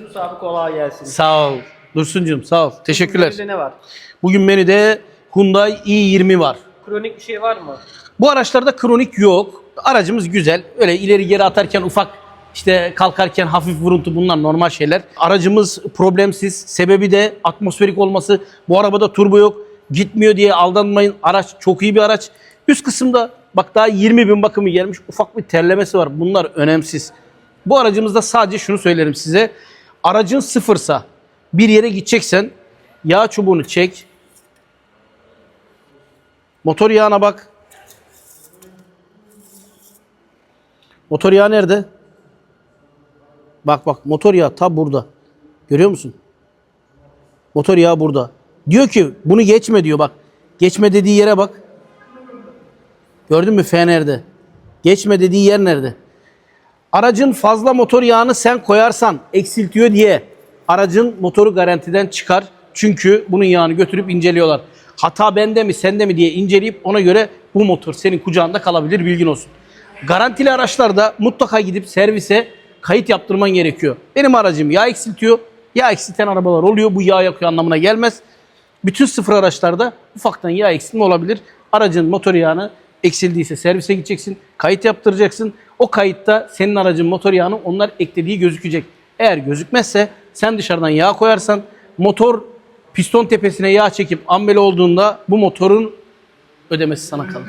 Yunus abi kolay gelsin. Sağ ol. Dursuncuğum sağ ol. Teşekkürler. Menüde ne var? Bugün menüde Hyundai i20 var. Kronik bir şey var mı? Bu araçlarda kronik yok. Aracımız güzel. Öyle ileri geri atarken ufak işte kalkarken hafif vuruntu bunlar normal şeyler. Aracımız problemsiz. Sebebi de atmosferik olması. Bu arabada turbo yok. Gitmiyor diye aldanmayın. Araç çok iyi bir araç. Üst kısımda bak daha 20 bin bakımı gelmiş. Ufak bir terlemesi var. Bunlar önemsiz. Bu aracımızda sadece şunu söylerim size. Aracın sıfırsa bir yere gideceksen yağ çubuğunu çek. Motor yağına bak. Motor yağı nerede? Bak bak motor yağı tam burada. Görüyor musun? Motor yağı burada. Diyor ki bunu geçme diyor bak. Geçme dediği yere bak. Gördün mü F nerede? Geçme dediği yer nerede? Aracın fazla motor yağını sen koyarsan eksiltiyor diye aracın motoru garantiden çıkar. Çünkü bunun yağını götürüp inceliyorlar. Hata bende mi sende mi diye inceleyip ona göre bu motor senin kucağında kalabilir bilgin olsun. Garantili araçlarda mutlaka gidip servise kayıt yaptırman gerekiyor. Benim aracım yağ eksiltiyor. Yağ eksilten arabalar oluyor. Bu yağ yakıyor anlamına gelmez. Bütün sıfır araçlarda ufaktan yağ eksilme olabilir. Aracın motor yağını eksildiyse servise gideceksin. Kayıt yaptıracaksın. O kayıtta senin aracın motor yağını onlar eklediği gözükecek. Eğer gözükmezse sen dışarıdan yağ koyarsan motor piston tepesine yağ çekip ambele olduğunda bu motorun ödemesi sana kalır.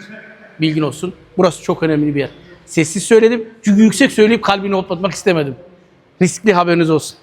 Bilgin olsun. Burası çok önemli bir yer. Sessiz söyledim çünkü yüksek söyleyip kalbini hoplatmak istemedim. Riskli haberiniz olsun.